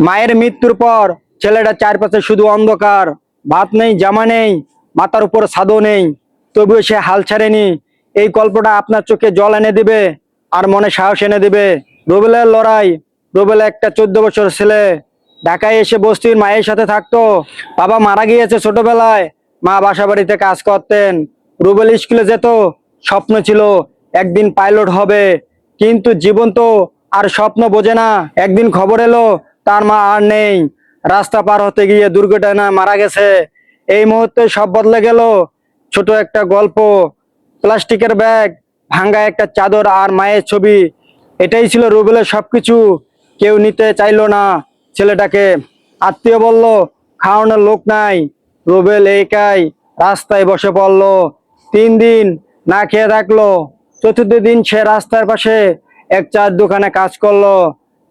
মায়ের মৃত্যুর পর ছেলেটা চারপাশে শুধু অন্ধকার, ভাত নেই, জামা নেই, মাথার উপর ছাদও নেই। তবুও সে হাল ছাড়েনি। এই গল্পটা আপনার চোখে জল এনে দিবে আর মনে সাহস এনে দিবে। রুবেলের লড়াই, রুবেল একটা চোদ্দ বছর ছেলে। ঢাকায় এসে বস্তির মায়ের সাথে থাকতো। বাবা মারা গিয়েছে ছোটবেলায়। মা বাসা বাড়িতে কাজ করতেন। রুবেল স্কুলে যেত, স্বপ্ন ছিল একদিন পাইলট হবে। কিন্তু জীবন তো আর স্বপ্ন বোঝে না। একদিন খবর এলো তার মা আর নেই। রাস্তা পার হতে গিয়ে দুর্ঘটনা মারা গেছে। এই মুহূর্তে সব বদলে গেল। ছোট একটা গল্প। প্লাস্টিকের ব্যাগ, ভাঙ্গা একটা চাদর আর মায়ের ছবি। এটাই ছিল রুবেলের সবকিছু। কেউ নিতে চাইলো না ছেলেটাকে। আত্মীয় বলল, খাওয়ানোর লোক নাই। রুবেল একাই রাস্তায় বসে পড়ল। তিন দিন না খেয়ে থাকল। চতুর্থ দিন সে রাস্তার পাশে এক চার দোকানে কাজ করল।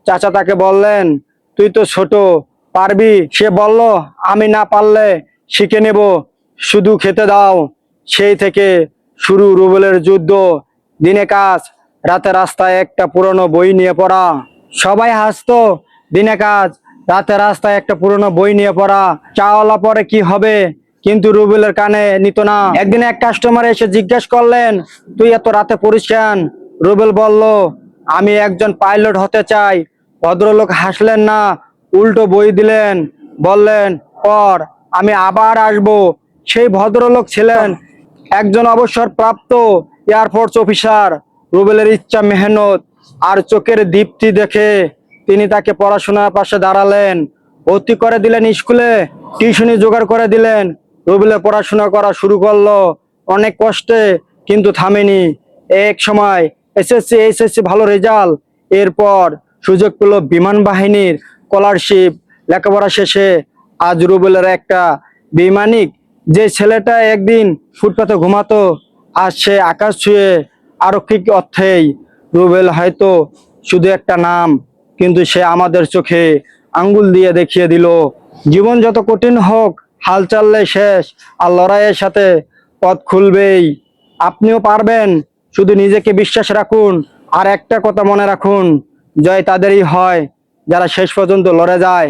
চাচা তাকে বললেন তুই তো ছোট, পারবি? সে বলল, আমি না পারলে শিখে নেব। শুধু খেতে দাও। সেই থেকে শুরু রুবেলের যুদ্ধ, দিনে কাজ, রাতে রাস্তায় একটা পুরনো বই নিয়ে পড়া। সবাই হাসতো, দিনে কাজ, রাতে রাস্তায় একটা পুরনো বই নিয়ে পড়া। চাওয়ালা পরে কি হবে? কিন্তু রুবেলের কানে নিত না। একদিন এক কাস্টমার এসে জিজ্ঞেস করলেন, তুই এত রাতে পড়িস রুবেল বলল, আমি একজন পাইলট হতে চাই। ভদ্রলোক হাসলেন না, উল্টো বই দিলেন, বললেন, পর, আমি আবার আসব। সেই ভদ্রলোক ছিলেন একজন অবসর প্রাপ্ত এয়ারফোর্স অফিসার রুবেলের ইচ্ছা মেহনত আর চোখের দীপ্তি দেখে তিনি তাকে পড়াশোনার পাশে দাঁড়ালেন। ভর্তি করে দিলেন স্কুলে, টিউশনি জোগাড় করে দিলেন। রুবেলে পড়াশোনা করা শুরু করল, অনেক কষ্টে কিন্তু থামেনি। এক সময় এসএসসি, এইচএসসি ভালো রেজাল্ট, এরপর সুযোগ পেল বিমান বাহিনীর স্কলারশিপ লেখাপড়া শেষে আজ রুবেলের একটা বিমানিক। যে ছেলেটা একদিন ফুটপাতে ঘুমাতো, আজ সে আকাশ ছুঁয়ে আরক্ষিক অর্থেই। রুবেল হয়তো শুধু একটা নাম, কিন্তু সে আমাদের চোখে আঙ্গুল দিয়ে দেখিয়ে দিল। জীবন যত কঠিন হোক, হাল চাললে শেষ, আর লড়াইয়ের সাথে পথ খুলবেই। আপনিও পারবেন। শুধু নিজেকে বিশ্বাস রাখুন, আর একটা কথা মনে রাখুন জয় তাদেরই হয় যারা শেষ পর্যন্ত লড়ে যায়।